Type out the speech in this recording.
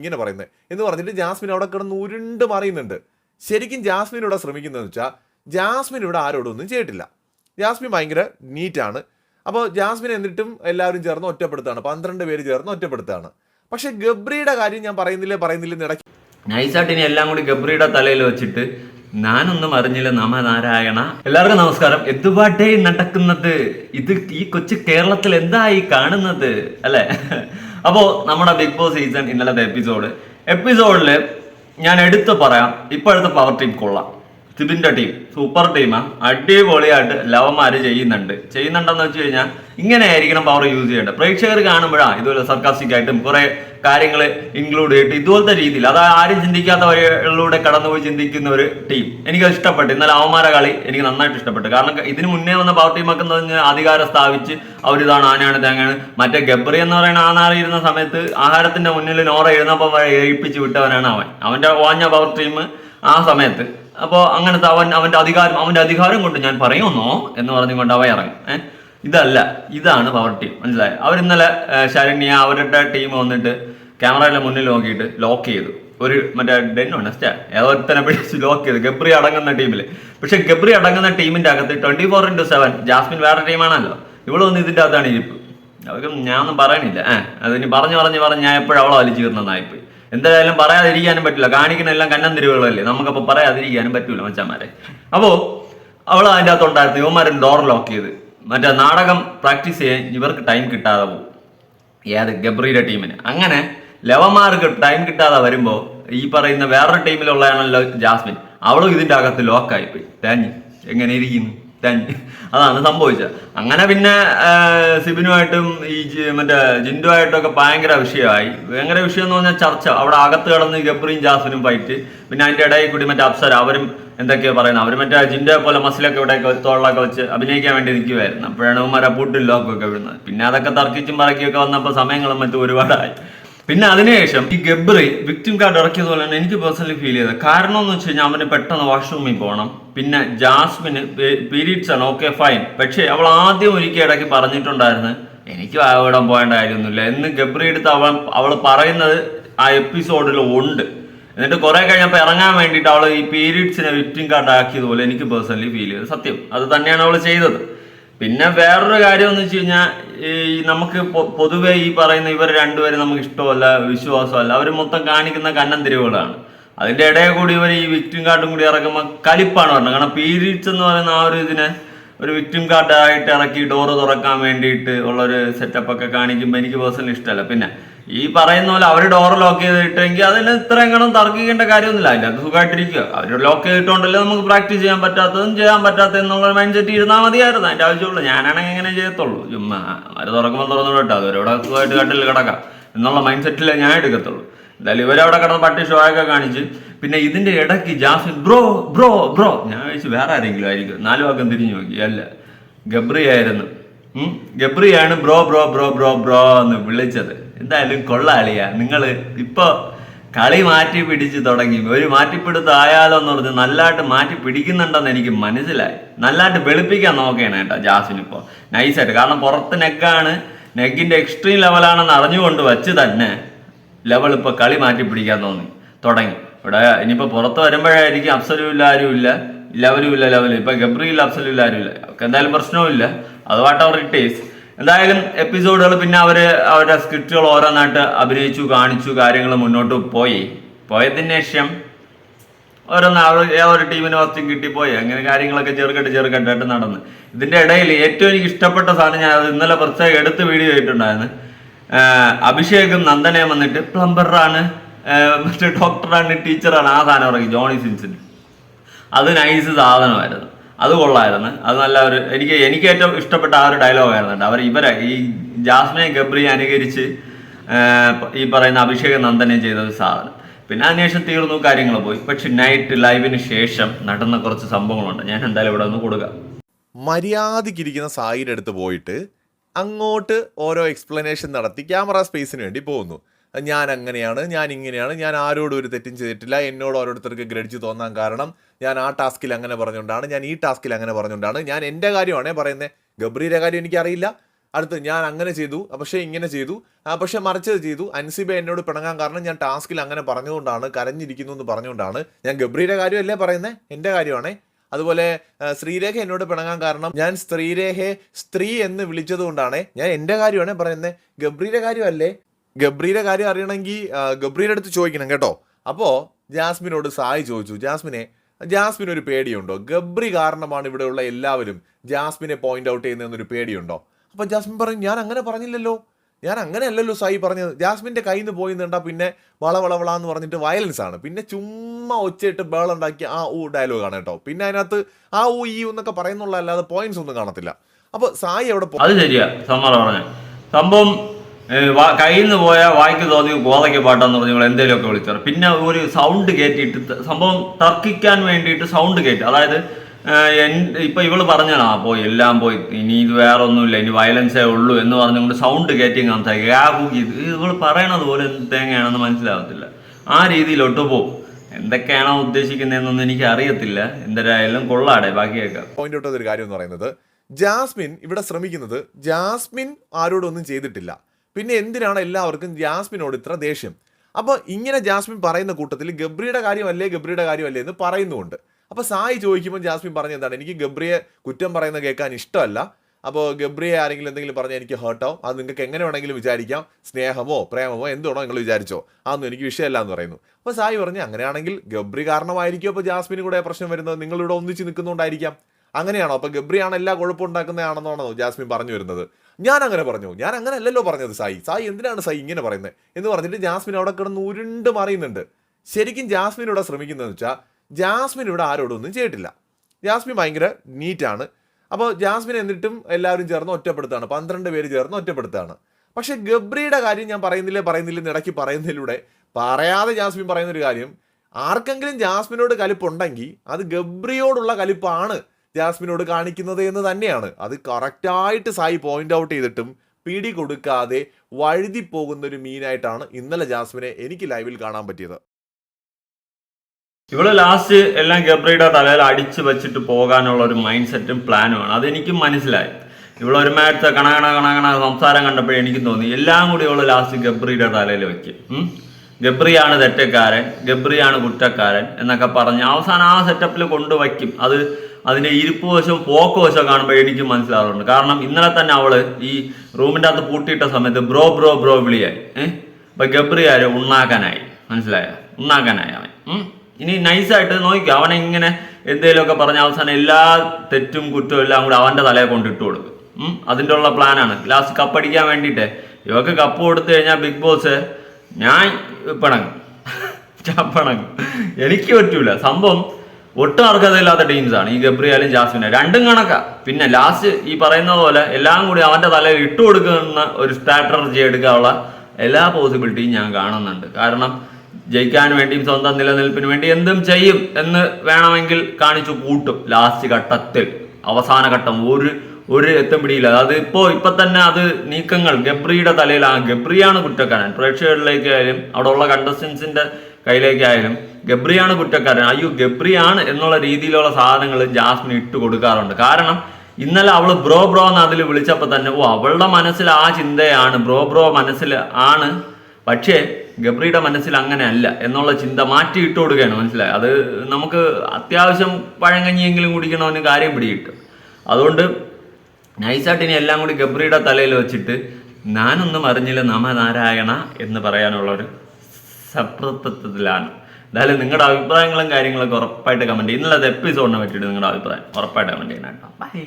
ഇങ്ങനെ പറയുന്നത്. എന്ന് പറഞ്ഞിട്ട് ജാസ്മിൻ അവിടെ കിടന്ന് ഉരുണ്ട് മറിയുന്നുണ്ട് ശരിക്കും ജാസ്മിൻ ഇവിടെ ശ്രമിക്കുന്നതെന്ന് വെച്ചാൽ ജാസ്മിൻ ഇവിടെ ആരോടും ഒന്നും ചെയ്തിട്ടില്ല. ജാസ്മിൻ ഭയങ്കര നീറ്റാണ് അപ്പോൾ ജാസ്മിൻ എന്നിട്ടും എല്ലാവരും ചേർന്ന് ഒറ്റപ്പെടുത്താണ് പന്ത്രണ്ട് പേര് ചേർന്ന് ഒറ്റപ്പെടുത്താണ് പക്ഷേ ഗബ്രിയുടെ കാര്യം ഞാൻ പറയുന്നില്ലേ പറയുന്നില്ലെന്ന് ഇടയ്ക്ക് നൈസായിട്ട് ഇനി എല്ലാം കൂടി ഗബ്രിയുടെ തലയിൽ വെച്ചിട്ട് ഞാനൊന്നും അറിഞ്ഞില്ല. നമ നാരായണ എല്ലാവർക്കും നമസ്കാരം. എന്തുപാട്ടേ നടക്കുന്നത്. ഇത് ഈ കൊച്ചു കേരളത്തിൽ എന്തായി കാണുന്നത്? അല്ലെ? അപ്പോ നമ്മുടെ ബിഗ് ബോസ് സീസൺ ഇന്നലത്തെ എപ്പിസോഡ് എപ്പിസോഡിൽ ഞാൻ എടുത്തു പറയാം ഇപ്പോഴത്തെ പവർ ടീം കൊള്ളാം. സിബിന്റെ ടീം സൂപ്പർ ടീമാ അടിപൊളിയായിട്ട് ലവന്മാര് ചെയ്യുന്നുണ്ട്. ചെയ്യുന്നുണ്ടെന്ന് വെച്ച് കഴിഞ്ഞാൽ ഇങ്ങനെ ആയിരിക്കണം പവർ യൂസ് ചെയ്യേണ്ടത്. പ്രേക്ഷകർ കാണുമ്പോഴാണ് ഇതുപോലെ സർക്കാസ്റ്റിക് ആയിട്ടും കുറെ കാര്യങ്ങൾ ഇൻക്ലൂഡ് ചെയ്തിട്ട് ഇതുപോലത്തെ രീതിയിൽ അത് ആരും ചിന്തിക്കാത്തവരിലൂടെ കടന്നുപോയി ചിന്തിക്കുന്ന ഒരു ടീം എനിക്ക് ഇഷ്ടപ്പെട്ടു. എന്നാൽ അവന്മാരെ കളി എനിക്ക് നന്നായിട്ട് ഇഷ്ടപ്പെട്ടു. കാരണം ഇതിന് മുന്നേ വന്ന പവർ ടീമൊക്കെ എന്ന് പറഞ്ഞാൽ അധികാരം സ്ഥാപിച്ച് അവരിതാണ് ആനയാണ് തേങ്ങയാണ്. മറ്റേ ഗബ്രി എന്ന് പറയുന്ന ആനാറിയിരുന്ന സമയത്ത് ആഹാരത്തിന്റെ മുന്നിൽ നോറ എഴുന്നപ്പം ഏൽപ്പിച്ച് വിട്ടവനാണ് അവൻ. അവന്റെ വാഞ്ഞ പവർ ടീം ആ സമയത്ത്. അപ്പോൾ അങ്ങനത്തെ അവൻ അവന്റെ അധികാരം അവന്റെ അധികാരം കൊണ്ട് ഞാൻ പറയുന്നു എന്ന് പറഞ്ഞുകൊണ്ട് അവ ഇറങ്ങും. ഇതല്ല ഇതാണ് പവർ ടീം മനസ്സിലായി? അവർ ഇന്നലെ ശരണ്യ അവരുടെ ടീം വന്നിട്ട് ക്യാമറയുടെ മുന്നിൽ നോക്കിയിട്ട് ലോക്ക് ചെയ്തു. ഒരു മറ്റേ ഡെന്നുണ്ട് സ്റ്റാ ഏതൊരുത്തനെ പിടിച്ച് ലോക്ക് ചെയ്തു. ഗബ്രി അടങ്ങുന്ന ടീമിൽ പക്ഷെ ഗബ്രി അടങ്ങുന്ന ടീമിന്റെ അകത്ത് twenty four into seven Jasmin വേറെ ടീമാണല്ലോ ഇവിടെ ഒന്ന് ഇതിന്റെ അകത്താണ് ഇരിപ്പ്. അവർക്ക് ഞാനൊന്നും പറയണില്ല. ഏഹ് അതിന് പറഞ്ഞു പറഞ്ഞ് പറഞ്ഞ് ഞാൻ എപ്പോഴും അവളെ വലിച്ചു തീർന്നതായിപ്പോയി എന്തായാലും പറയാതിരിക്കാനും പറ്റില്ല. കാണിക്കുന്ന എല്ലാം കന്നം തിരിവുകളല്ലേ? നമുക്കപ്പോൾ പറയാതിരിക്കാനും പറ്റൂല മച്ചാമാരെ അപ്പോൾ അവൾ അതിന്റെ അകത്തുണ്ടായിരുന്നു യുവമാരൻ ഡോർ ലോക്ക് ചെയ്ത്. മറ്റേ നാടകം പ്രാക്ടീസ് ചെയ്യാൻ ഇവർക്ക് ടൈം കിട്ടാതെ പോകും. ഏത് ഗബ്രിയുടെ ടീമിന് അങ്ങനെ ലവന്മാർക്ക് ടൈം കിട്ടാതെ വരുമ്പോൾ ഈ പറയുന്ന വേറൊരു ടീമിലുള്ളതാണല്ലോ ജാസ്മിൻ. അവളും ഇതിന്റെ അകത്ത് ലോക്കായിപ്പോയി തേഞ്ഞ് എങ്ങനെ ഇരിക്കുന്നു? തേഞ്ഞ് അതാണ് സംഭവിച്ചത്. അങ്ങനെ പിന്നെ സിബിനുമായിട്ടും ഈ മറ്റേ ജിൻഡുമായിട്ടൊക്കെ ഭയങ്കര വിഷയമായി. ഭയങ്കര വിഷയം എന്ന് പറഞ്ഞാൽ ചർച്ച. അവിടെ അകത്ത് കിടന്ന് ഗബ്രിയും ജാസിനും ഫൈറ്റ് പിന്നെ അതിന്റെ ഇടയിൽ കൂടി മറ്റേ അപ്സര അവരും എന്തൊക്കെയാ പറയുന്നത്. അവർ മറ്റേ ജിൻഡെ പോലെ മസിലൊക്കെ ഇവിടെ തോളിലൊക്കെ വെച്ച് അഭിനയിക്കാൻ വേണ്ടി നിൽക്കുമായിരുന്നു അപ്പോഴാണ് ഉമ്മാരെ പൂട്ടിൽ ലോക്കൊക്കെ വിടുന്നത്. പിന്നെ അതൊക്കെ തർക്കിച്ചും പറക്കിയൊക്കെ വന്നപ്പോൾ സമയങ്ങളും മറ്റും ഒരുപാടായി. പിന്നെ അതിനുശേഷം ഈ ഗബ്രി വിക്ടിം കാർഡ് ഇറക്കിയത് പോലെയാണ് എനിക്ക് പേഴ്സണലി ഫീൽ ചെയ്തത്. കാരണം എന്ന് വെച്ച് കഴിഞ്ഞാൽ അവന് പെട്ടെന്ന് വാഷ്റൂമിൽ പോകണം. പിന്നെ ജാസ്മിന് പീരീഡ്സ് ആണ്. ഓക്കെ ഫൈൻ പക്ഷേ അവൾ ആദ്യം ഒരിക്കൽ ഇടയ്ക്ക് പറഞ്ഞിട്ടുണ്ടായിരുന്നു എനിക്ക് അവിടെ പോകേണ്ട കാര്യമൊന്നുമില്ല. എന്ന് ഗബ്രി എടുത്ത് അവൾ അവൾ പറയുന്നത് ആ എപ്പിസോഡിൽ ഉണ്ട്. എന്നിട്ട് കുറെ കഴിഞ്ഞപ്പോൾ ഇറങ്ങാൻ വേണ്ടിയിട്ട് അവൾ ഈ പീരീഡ്സിനെ വിക്ടിം കാർഡ് ആക്കിയതുപോലെ എനിക്ക് പേഴ്സണലി ഫീൽ ചെയ്തത്. സത്യം. അത് തന്നെയാണ് അവൾ ചെയ്തത്. പിന്നെ വേറൊരു കാര്യം എന്ന് വെച്ച് കഴിഞ്ഞാൽ ഈ നമുക്ക് പൊതുവേ ഈ പറയുന്ന ഇവർ രണ്ടുപേരും നമുക്ക് ഇഷ്ടമല്ല വിശ്വാസമല്ല. അവർ മൊത്തം കാണിക്കുന്ന കന്നം തിരിവുകളാണ് അതിന്റെ ഇടയിൽ കൂടി ഇവർ ഈ വിക്ടിം കാർഡും കൂടി ഇറക്കുമ്പോൾ കലിപ്പാണ് പറഞ്ഞത്. കാരണം പീരീഡ്സ് എന്ന് പറയുന്ന ആ ഒരു ഇതിനെ ഒരു വിക്ടിം കാർഡായിട്ട് ഇറക്കി ഡോറ് തുറക്കാൻ വേണ്ടിയിട്ട് ഉള്ളൊരു സെറ്റപ്പ് ഒക്കെ കാണിക്കുമ്പോൾ എനിക്ക് പേഴ്സണലി ഇഷ്ടമല്ല. പിന്നെ ഈ പറയുന്ന പോലെ അവർ ഡോർ ലോക്ക് ചെയ്തിട്ടെങ്കിൽ അതിന് ഇത്രയും കണം തർക്കിക്കേണ്ട കാര്യമൊന്നുമില്ല. അതിന്റെ അത് സുഖമായിട്ടിരിക്കുക. അവർ ലോക്ക് ചെയ്തിട്ടുണ്ടല്ലോ നമുക്ക് പ്രാക്ടീസ് ചെയ്യാൻ പറ്റാത്തതും ചെയ്യാൻ പറ്റാത്തതെന്നുള്ള മൈൻഡ് സെറ്റ് ഇരുന്നാൽ മതിയായിരുന്നു. അതിന്റെ ആവശ്യമുള്ളൂ. ഞാനാണെങ്കിൽ എങ്ങനെ ചെയ്യത്തുള്ളൂ. ചുമ്മാ അവർ തുറക്കുമ്പോൾ തുറന്നു വിട്ടോ അവരവിടെ സുഖമായിട്ട് കട്ടിൽ കിടക്കാം എന്നുള്ള മൈൻഡ് സെറ്റിലേ ഞാൻ എടുക്കത്തുള്ളൂ. എന്തായാലും ഇവരവിടെ കിടന്ന് പട്ടി ഷോ ഒക്കെ കാണിച്ച് പിന്നെ ഇതിന്റെ ഇടയ്ക്ക് ജാസ്മിൻ ബ്രോ ബ്രോ ബ്രോ. ഞാൻ വെച്ച് വേറെ ആരെങ്കിലും ആയിരിക്കും. നാല് വാക്കം തിരിഞ്ഞു നോക്കി അല്ല ഗബ്രി ആയിരുന്നു. ഗബ്രിയാണ് bro bro bro bro bro എന്ന് വിളിച്ചത്. എന്തായാലും കൊള്ളാളിയാ. നിങ്ങൾ ഇപ്പോൾ കളി മാറ്റി പിടിച്ച് തുടങ്ങി. ഒരു മാറ്റിപ്പിടുത്തം ആയാലോ എന്ന് പറഞ്ഞ് നല്ലതായിട്ട് മാറ്റി പിടിക്കുന്നുണ്ടെന്ന് എനിക്ക് മനസ്സിലായി. നല്ലതായിട്ട് വെളുപ്പിക്കാൻ നോക്കുകയാണ് കേട്ടോ ജാസിന് ഇപ്പോൾ നൈസായിട്ട്. കാരണം പുറത്ത് നെഗാണ്. നെഗിന്റെ എക്സ്ട്രീം ലെവലാണെന്ന് അറിഞ്ഞുകൊണ്ട് വെച്ച് തന്നെ ലെവൽ ഇപ്പൊ കളി മാറ്റി പിടിക്കാൻ തോന്നി. തുടങ്ങി. ഇവിടെ ഇനിയിപ്പോ പുറത്ത് വരുമ്പോഴായിരിക്കും അപ്സലും ആരും ഇല്ല ലെവലും ഇല്ല ലെവലും. ഇപ്പൊ ഗബ്രിയില്ല അപ്സലും ആരും ഇല്ല എന്തായാലും പ്രശ്നവും ഇല്ല അത് വാട്ട് അവർ ഇറ്റ് ഈസ്. എന്തായാലും എപ്പിസോഡുകൾ പിന്നെ അവർ അവരുടെ സ്ക്രിപ്റ്റുകൾ ഓരോന്നായിട്ട് അഭിനയിച്ചു കാണിച്ചു കാര്യങ്ങൾ മുന്നോട്ട് പോയി. പോയതിന് ശേഷം ഓരോന്ന് ഒരു ടീമിന് ഫസ്റ്റും കിട്ടിപ്പോയി. അങ്ങനെ കാര്യങ്ങളൊക്കെ ചെറുകെട്ട് ചെറുകെട്ടായിട്ട് നടന്ന്. ഇതിന്റെ ഇടയിൽ ഏറ്റവും എനിക്ക് ഇഷ്ടപ്പെട്ട സാധനം ഞാൻ ഇന്നലെ പ്രത്യേകം എടുത്ത് വീഡിയോ ഇട്ടുണ്ടായിരുന്നു അഭിഷേകും നന്ദനയും വന്നിട്ട് പ്ലംബറാണ് മറ്റേ ഡോക്ടറാണ് ടീച്ചറാണ് ആ സാധനം ഇറങ്ങി ജോണി സിൻസിന്. അത് നൈസ് സാധനമായിരുന്നു. അത് കൊള്ളായിരുന്നു. അത് നല്ല ഒരു എനിക്ക് എനിക്ക് ഏറ്റവും ഇഷ്ടപ്പെട്ട ആ ഒരു ഡയലോഗ് ആയിരുന്നു അവർ ഇവരെ ഈ ജാസ്മിനെ ഗബ്രി അനുകരിച്ച് ഈ പറയുന്ന അഭിഷേക നന്ദനെ ചെയ്ത ഒരു സാധനം. പിന്നെ അന്വേഷണം തീർന്നു കാര്യങ്ങൾ പോയി. പക്ഷെ നൈറ്റ് ലൈവിന് ശേഷം നടന്ന കുറച്ച് സംഭവങ്ങളുണ്ട്. ഞാൻ എന്തായാലും ഇവിടെ ഒന്ന് കൊടുക്കാം. മര്യാദക്കിരിക്കുന്ന സായിയുടെ അടുത്ത് പോയിട്ട് അങ്ങോട്ട് ഓരോ എക്സ്പ്ലനേഷൻ നടത്തി ക്യാമറ സ്പേസിന് വേണ്ടി പോകുന്നു. ഞാൻ അങ്ങനെയാണ് ഞാൻ ഇങ്ങനെയാണ് ഞാൻ ആരോടും ഒരു തെറ്റും ചെയ്തിട്ടില്ല എന്നോട് ഓരോരുത്തർക്ക് ഗ്രഡിച്ച് തോന്നാൻ കാരണം ഞാൻ ആ ടാസ്കിൽ അങ്ങനെ പറഞ്ഞുകൊണ്ടാണ് ഞാൻ ഈ ടാസ്കിൽ അങ്ങനെ പറഞ്ഞുകൊണ്ടാണ്. ഞാൻ എന്റെ കാര്യമാണേ പറയുന്നത് ഗബ്രിയുടെ കാര്യം എനിക്കറിയില്ല. അടുത്ത് ഞാൻ അങ്ങനെ ചെയ്തു പക്ഷേ ഇങ്ങനെ ചെയ്തു പക്ഷേ മറിച്ചത് ചെയ്തു. അൻസിബ എന്നോട് പിണങ്ങാൻ കാരണം ഞാൻ ടാസ്കിൽ അങ്ങനെ പറഞ്ഞുകൊണ്ടാണ് കരഞ്ഞിരിക്കുന്നു എന്ന് പറഞ്ഞുകൊണ്ടാണ് ഞാൻ ഗബ്രിയുടെ കാര്യമല്ലേ പറയുന്നത് എന്റെ കാര്യമാണേ. അതുപോലെ ശ്രീരേഖ എന്നോട് പിണങ്ങാൻ കാരണം ഞാൻ സ്ത്രീരേഖയെ സ്ത്രീ എന്ന് വിളിച്ചത് കൊണ്ടാണ് ഞാൻ എന്റെ കാര്യമാണ് പറയുന്നത് ഗബ്രിയുടെ കാര്യമല്ലേ? ഗബ്രിയുടെ കാര്യം അറിയണമെങ്കിൽ ഗബ്രിയുടെ അടുത്ത് ചോദിക്കണം കേട്ടോ. അപ്പോൾ ജാസ്മിനോട് സായി ചോദിച്ചു ജാസ്മിനെ ജാസ്മിൻ ഒരു പേടിയുണ്ടോ? ഗബ്രി കാരണമാണ് ഇവിടെയുള്ള എല്ലാവരും ജാസ്മിനെ പോയിന്റ് ഔട്ട് ചെയ്യുന്നതെന്നൊരു പേടിയുണ്ടോ? അപ്പോൾ ജാസ്മിൻ പറഞ്ഞു ഞാൻ അങ്ങനെ പറഞ്ഞില്ലല്ലോ. ഞാൻ അങ്ങനെയല്ലല്ലോ സായി പറഞ്ഞത്. ജാസ്മിന്റെ കയ്യിൽ നിന്ന് പോയി നിന്നാ പിന്നെ വള വള വള എന്ന് പറഞ്ഞിട്ട് വയലൻസ് ആണ്. പിന്നെ ചുമ്മാ ഒച്ചയിട്ട് ബേളുണ്ടാക്കി ആ ഊ ഡയലോഗാണ് കേട്ടോ. പിന്നെ അതിനകത്ത് ആ ഊ ഈ എന്നൊക്കെ പറയുന്നുള്ള അല്ലാതെ പോയിന്റ്സ് ഒന്നും കാണത്തില്ല. അപ്പോൾ സായി അവിടെ പോ- അത് ശരിയാ. സംഭവം കയ്യിൽ നിന്ന് പോയ വായിക്ക് തോന്നി ഗോതയ്ക്ക് പാട്ടാന്ന് പറഞ്ഞ് നിങ്ങൾ എന്തെങ്കിലുമൊക്കെ വിളിച്ചാൽ പിന്നെ ഒരു സൗണ്ട് കയറ്റിയിട്ട് സംഭവം തർക്കിക്കാൻ വേണ്ടിയിട്ട് സൗണ്ട് കയറ്റി അതായത് ഇപ്പൊ ഇവൾ പറഞ്ഞാ പോയി എല്ലാം പോയി. ഇനി ഇത് വേറെ ഒന്നുമില്ല ഇനി വയലൻസേ ഉള്ളൂ എന്ന് പറഞ്ഞുകൊണ്ട് സൗണ്ട് കയറ്റി സംസാരിക്കുക ആ ഇത് ഇവൾ പറയണത് പോലെ തേങ്ങയാണെന്ന് മനസ്സിലാവത്തില്ല. ആ രീതിയിലോട്ട് പോകും എന്തൊക്കെയാണോ ഉദ്ദേശിക്കുന്നതെന്നൊന്നും എനിക്ക് അറിയത്തില്ല എന്തായാലും കൊള്ളാടെ ബാക്കി കേൾക്കാം പോയിന്റ് ഔട്ട് ഒരു കാര്യം എന്ന് പറയുന്നത് ജാസ്മിൻ ഇവിടെ ശ്രമിക്കുന്നത് ജാസ്മിൻ ആരോടൊന്നും ചെയ്തിട്ടില്ല. പിന്നെ എന്തിനാണ് എല്ലാവർക്കും ജാസ്മിനോട് ഇത്ര ദേഷ്യം? അപ്പോൾ ഇങ്ങനെ ജാസ്മിൻ പറയുന്ന കൂട്ടത്തിൽ ഗബ്രിയുടെ കാര്യമല്ലേ ഗബ്രിയുടെ കാര്യമല്ലേ എന്ന് പറയുന്നുമുണ്ട്. അപ്പോൾ സായി ചോദിക്കുമ്പോൾ ജാസ്മിൻ പറഞ്ഞ എന്താണ്? എനിക്ക് ഗബ്രിയെ കുറ്റം പറയുന്ന കേൾക്കാൻ ഇഷ്ടമല്ല. അപ്പോൾ ഗബ്രിയെ ആരെങ്കിലും എന്തെങ്കിലും പറഞ്ഞാൽ എനിക്ക് ഹേർട്ടാവും അത് നിങ്ങൾക്ക് എങ്ങനെ വേണമെങ്കിലും വിചാരിക്കാം? സ്നേഹമോ പ്രേമമോ എന്തുണോ നിങ്ങൾ വിചാരിച്ചോ. അതൊന്നും എനിക്ക് വിഷയമല്ല എന്ന് പറയുന്നു. അപ്പോൾ സായി പറഞ്ഞു അങ്ങനെയാണെങ്കിൽ ഗബ്രി കാരണമായിരിക്കും അപ്പോൾ ജാസ്മിന് കൂടെ പ്രശ്നം വരുന്നത്. നിങ്ങളിവിടെ ഒന്നിച്ച് നിൽക്കുന്നുണ്ടായിരിക്കാം അങ്ങനെയാണോ? അപ്പോൾ ഗബ്രിയാണ് എല്ലാ കുഴപ്പം ഉണ്ടാക്കുന്നതാണെന്നാണോ ജാസ്മിൻ പറഞ്ഞു വരുന്നത്? ഞാൻ അങ്ങനെ പറഞ്ഞു. ഞാൻ അങ്ങനെ അല്ലല്ലോ പറഞ്ഞത് സായി. സായി എന്തിനാണ് സായി ഇങ്ങനെ പറയുന്നത്? എന്ന് പറഞ്ഞിട്ട് ജാസ്മിൻ അവിടെ കിടന്ന് ഉരുണ്ട് മറിയുന്നുണ്ട്. ശരിക്കും ജാസ്മിൻ ഇവിടെ ശ്രമിക്കുന്നതെന്ന് വെച്ചാൽ ജാസ്മിൻ ഇവിടെ ആരോടും ഒന്നും ചെയ്തിട്ടില്ല. ജാസ്മിൻ ഭയങ്കര നീറ്റാണ്. അപ്പോൾ ജാസ്മിൻ എന്നിട്ടും എല്ലാവരും ചേർന്ന് ഒറ്റപ്പെടുത്താണ്. പന്ത്രണ്ട് പേര് ചേർന്ന് ഒറ്റപ്പെടുത്താണ്. പക്ഷേ ഗബ്രിയുടെ കാര്യം ഞാൻ പറയുന്നില്ലേ പറയുന്നില്ല എന്ന് ഇടയ്ക്ക് പറയുന്നതിലൂടെ പറയാതെ ജാസ്മിൻ പറയുന്നൊരു കാര്യം ആർക്കെങ്കിലും ജാസ്മിനോട് കലിപ്പുണ്ടെങ്കിൽ അത് ഗബ്രിയോടുള്ള കലിപ്പാണ്. ജാസ്മിനോട് കാണിക്കുന്നത് എന്ന് തന്നെയാണ്. അത് കറക്റ്റായിട്ട് സായി പോയിന്റ് ഔട്ട് ചെയ്തിട്ടും പിടി കൊടുക്കാതെ വഴുതി പോകുന്ന ഒരു മീനായിട്ടാണ് ഇന്നലെ ജാസ്മിനെ എനിക്ക് ലൈവിൽ കാണാൻ പറ്റിയത്. ഇവിടെ ലാസ്റ്റ് എല്ലാം ഗബ്രയുടെ തലയിൽ അടിച്ചു വെച്ചിട്ട് പോകാനുള്ള ഒരു മൈൻഡ് സെറ്റും പ്ലാനുമാണ് അതെനിക്കും മനസ്സിലായി. ഇവിടെ ഒരു മാച്ച് കണകണ കണകണ സംസാരം കണ്ടപ്പോഴേ എനിക്കും തോന്നി. എല്ലാം കൂടി ഇവൾ ലാസ്റ്റ് ഗബ്രിയുടെ തലയിൽ വെക്കും. ഗബ്രിയാണ് തെറ്റക്കാരൻ ഗബ്രിയാണ് കുറ്റക്കാരൻ എന്നൊക്കെ പറഞ്ഞ് അവസാനം ആ സെറ്റപ്പിൽ കൊണ്ടുവയ്ക്കും. അത് അതിന്റെ ഇരിപ്പ് വശവും പോക്ക് വശവും കാണുമ്പോൾ എനിക്ക് മനസ്സിലാവുന്നുണ്ട് കാരണം ഇന്നലെ തന്നെ അവൾ ഈ റൂമിന്റെ അകത്ത് പൂട്ടിയിട്ട സമയത്ത് ബ്രോ ബ്രോ ബ്രോ വിളിയായി. ഏഹ് അപ്പൊ ഗബ്രി ആര്? ഉണ്ണാക്കാനായി. മനസ്സിലായോ? ഉണ്ണാക്കാനായി അവൻ. ഇനി നൈസായിട്ട് നോക്കിക്കോ. അവനെ ഇങ്ങനെ എന്തെങ്കിലുമൊക്കെ പറഞ്ഞ അവസാനം എല്ലാ തെറ്റും കുറ്റവും എല്ലാം കൂടെ അവന്റെ തലയെ കൊണ്ടിട്ട് കൊടുക്കും. അതിന്റെ ഉള്ള പ്ലാനാണ് ലാസ്റ്റ് കപ്പടിക്കാൻ വേണ്ടിയിട്ട്. ഇവക്ക് കപ്പ് കൊടുത്തു കഴിഞ്ഞാൽ ബിഗ് ബോസ് ഞാൻ പിണങ്ങും. ഞാൻ പിണങ്ങും. എനിക്ക് പറ്റൂല. സംഭവം ഒട്ടും അർഹതയില്ലാത്ത ടീംസാണ് ഈ ഗബ്രിയാലും ജാസ്മിനും. രണ്ടും കണക്കാ. പിന്നെ ലാസ്റ്റ് ഈ പറയുന്ന പോലെ എല്ലാം കൂടി അവന്റെ തലയിൽ ഇട്ടു കൊടുക്കുന്ന ഒരു സ്ട്രാറ്റർജി എടുക്കാനുള്ള എല്ലാ പോസിബിലിറ്റിയും ഞാൻ കാണുന്നുണ്ട്. കാരണം ജയിക്കാൻ വേണ്ടിയും സ്വന്തം നിലനിൽപ്പിന് വേണ്ടി എന്തും ചെയ്യും എന്ന് വേണമെങ്കിൽ കാണിച്ചു കൂട്ടും. ലാസ്റ്റ് ഘട്ടത്തിൽ. അവസാന ഘട്ടം. ഒരു ഒരു എത്തും പിടിയില്ല. അത് ഇപ്പോ ഇപ്പൊ തന്നെ അത് നീക്കങ്ങൾ. ഗബ്രിയുടെ തലയിൽ ആ ഗബ്രിയാണ് കുറ്റക്കാരൻ. പ്രേക്ഷകരിലേക്കായാലും അവിടെ ഉള്ള കണ്ടസ്റ്റൻസിന്റെ കയ്യിലേക്കായാലും ഗബ്രിയാണ് കുറ്റക്കാരൻ. അയ്യോ ഗബ്രിയാണ് എന്നുള്ള രീതിയിലുള്ള സാധനങ്ങൾ ജാസ്മിൻ ഇട്ട് കൊടുക്കാറുണ്ട്. കാരണം ഇന്നലെ അവൾ ബ്രോ ബ്രോ എന്ന് അതിൽ വിളിച്ചപ്പോൾ തന്നെ ഓ അവളുടെ മനസ്സിൽ ആ ചിന്തയാണ്. ബ്രോ ബ്രോ മനസ്സിൽ ആണ്. പക്ഷേ ഗബ്രിയുടെ മനസ്സിൽ അങ്ങനെ അല്ല. എന്നുള്ള ചിന്ത മാറ്റി ഇട്ട് കൊടുക്കുകയാണ്. മനസ്സിലായി? അത് നമുക്ക് അത്യാവശ്യം പഴങ്കഞ്ഞിയെങ്കിലും കുടിക്കണമെന്ന് കാര്യം പിടികിട്ടും. അതുകൊണ്ട് നൈസായിട്ട് എല്ലാം കൂടി ഗബ്രിയുടെ തലയിൽ വെച്ചിട്ട് ഞാനൊന്നും അറിഞ്ഞില്ല നമ നാരായണ എന്ന് പറയാനുള്ള ഒരു സപ്രത്വത്തിലാണ് എന്തായാലും നിങ്ങളുടെ അഭിപ്രായങ്ങളും കാര്യങ്ങളൊക്കെ ഉറപ്പായിട്ട് കമന്റ് കമന്റ് ഇന്നലത്തെ എപ്പിസോഡിനെ പറ്റിയിട്ട് നിങ്ങളുടെ അഭിപ്രായം ഉറപ്പായിട്ട് കമന്റ് ചെയ്യണം കേട്ടോ. ബൈ